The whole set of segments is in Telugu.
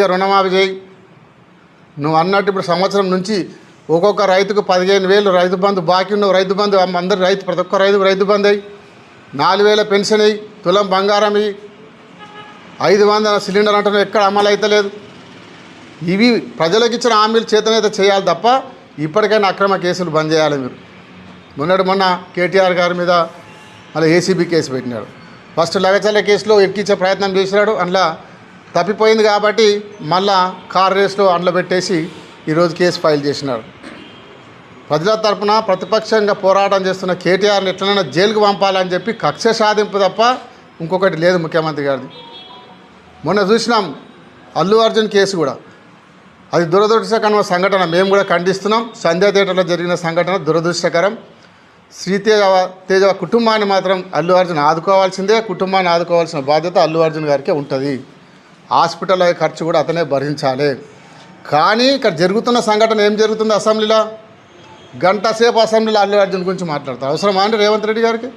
ఇక రుణమాఫీ చేయి. నువ్వు అన్నట్టు ఇప్పుడు సంవత్సరం నుంచి ఒక్కొక్క రైతుకు పదిహేను వేలు రైతు బంధు బాకీ ఉన్న రైతు బంధు అందరు రైతు ప్రతి ఒక్క రైతుకు రైతు బంధు అయ్యి నాలుగు వేల పెన్షన్ అయ్యి తులం బంగారం అయ్యి ఐదు వందల సిలిండర్ అంటే ఎక్కడ అమలు అవుతలేదు ఇవి ప్రజలకు ఇచ్చిన హామీలు చేతనైతే చేయాలి తప్ప ఇప్పటికైనా అక్రమ కేసులు బంద్ చేయాలి మీరు. మొన్నటి మొన్న కేటీఆర్ గారి మీద మళ్ళీ ఏసీబీ కేసు పెట్టినాడు ఫస్ట్ లగచల్ల కేసులో ఎక్కించే ప్రయత్నం చేసినాడు. అందులో తప్పిపోయింది కాబట్టి మళ్ళా కార్ రేస్లో అందులో పెట్టేసి ఈరోజు కేసు ఫైల్ చేసినారు. ప్రజల తరపున ప్రతిపక్షంగా పోరాటం చేస్తున్న కేటీఆర్ని ఎట్లనైనా జైలుకు పంపాలని చెప్పి కక్ష సాధింపు తప్ప ఇంకొకటి లేదు ముఖ్యమంత్రి గారిది. మొన్న చూసినాం అల్లు అర్జున్ కేసు కూడా. అది దురదృష్టకరమైన సంఘటన. మేము కూడా ఖండిస్తున్నాం. సంధ్యా థియేటర్లో జరిగిన సంఘటన దురదృష్టకరం. శ్రీతేజ తేజ కుటుంబాన్ని మాత్రం అల్లు అర్జున్ ఆదుకోవాల్సిందే. కుటుంబాన్ని ఆదుకోవాల్సిన బాధ్యత అల్లు అర్జున్ గారికే ఉంటుంది. హాస్పిటల్ ఖర్చు కూడా అతనే భరించాలి. కానీ ఇక్కడ జరుగుతున్న సంఘటన ఏం జరుగుతుంది అసెంబ్లీలో? గంట సేపు అసెంబ్లీలో అల్లు అర్జున్ గురించి మాట్లాడతారు అవసరమా అండి రేవంత్ రెడ్డి గారికి?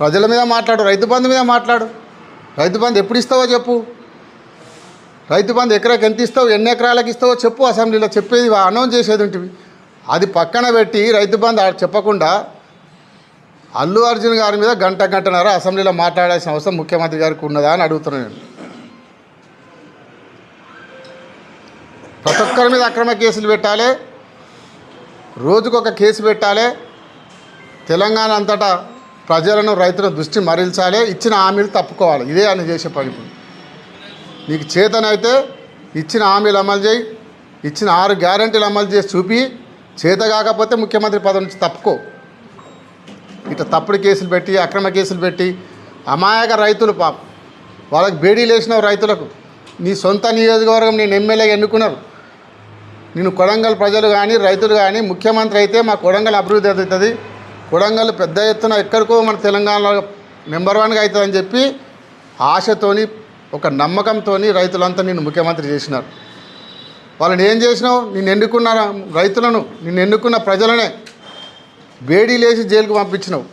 ప్రజల మీద మాట్లాడు రైతు బంధు మీద మాట్లాడు. రైతు బంధు ఎప్పుడు ఇస్తావో చెప్పు. రైతు బంధు ఎకరాకి ఎంత ఇస్తావు ఎన్ని ఎకరాలకు ఇస్తావో చెప్పు అసెంబ్లీలో. చెప్పేది అనౌన్స్ చేసేది ఉంటుంది అది పక్కన పెట్టి రైతు బంధు చెప్పకుండా అల్లు అర్జున్ గారి మీద గంట గంటన్నర అసెంబ్లీలో మాట్లాడాల్సిన అవసరం ముఖ్యమంత్రి గారికి ఉన్నదా అని అడుగుతున్నాను నేను. ప్రతి ఒక్కరి మీద అక్రమ కేసులు పెట్టాలి. రోజుకొక కేసు పెట్టాలి. తెలంగాణ అంతటా ప్రజలను రైతుల దృష్టి మరల్చాలి. ఇచ్చిన హామీలు తప్పుకోవాలి. ఇదే అని చేసే పని ఇప్పుడు. నీకు చేతనైతే ఇచ్చిన హామీలు అమలు చేయి. ఇచ్చిన ఆరు గ్యారంటీలు అమలు చేసి చూపి. చేత కాకపోతే ముఖ్యమంత్రి పదవి నుంచి తప్పుకో. ఇట్లా తప్పుడు కేసులు పెట్టి అక్రమ కేసులు పెట్టి అమాయక రైతులు పాపం. వాళ్ళకి బేడీలు వేసినావు రైతులకు. నీ సొంత నియోజకవర్గం నేను ఎమ్మెల్యేగా ఎన్నుకున్నారు. నేను కొడంగల్ ప్రజలు కానీ రైతులు కానీ ముఖ్యమంత్రి అయితే మా కొడంగల్ అభివృద్ధి అవుతుంది. కొడంగల్ పెద్ద ఎత్తున ఎక్కడికో మన తెలంగాణలో నెంబర్ వన్గా అవుతుందని చెప్పి ఆశతోని ఒక నమ్మకంతో రైతులంతా నేను ముఖ్యమంత్రి చేసినారు. వాళ్ళని ఏం చేసినావు? నిన్ను ఎన్నుకున్న రైతులను నిన్ను ఎన్నుకున్న ప్రజలనే వేడి లేచి జైలుకు పంపించినావు.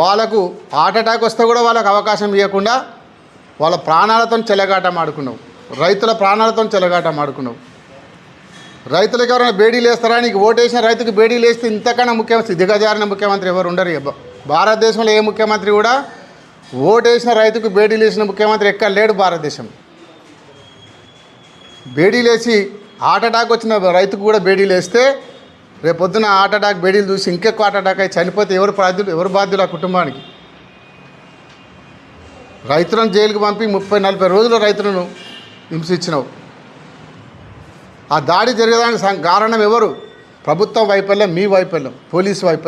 వాళ్ళకు హార్ట్ అటాక్ వస్తే కూడా వాళ్ళకు అవకాశం ఇవ్వకుండా వాళ్ళ ప్రాణాలతో చెలగాటం ఆడుకున్నావు. రైతుల ప్రాణాలతో చెలగాటం ఆడుకున్నావు. రైతులకు ఎవరైనా బేడీలు వేస్తారా నీకు ఓటేసిన రైతుకు బేడీలు వేస్తే ఇంతకన్నా ముఖ్యమంత్రి దిగజారిన ముఖ్యమంత్రి ఎవరు ఉండరు భారతదేశంలో ఏ ముఖ్యమంత్రి కూడా ఓటేసిన రైతుకు బేడీలు వేసిన ముఖ్యమంత్రి ఎక్కడ లేడు భారతదేశం బేడీలు వేసి హార్ట్ అటాక్ వచ్చిన రైతుకు కూడా బేడీలు వేస్తే రేపు పొద్దున హార్ట్ అటాక్ బేడీలు చూసి ఇంకెక్కువ హార్ట్ అటాక్ అయి చనిపోతే ఎవరు బాధ్యులు ఎవరు బాధ్యులు ఆ కుటుంబానికి? రైతులను జైలుకు పంపి ముప్పై నలభై రోజులు రైతులను హింసించినావు. ఆ దాడి జరగడానికి కారణం ఎవరు? ప్రభుత్వం వైఫల్యం మీ వైఫల్యం పోలీసు వైఫల్యం.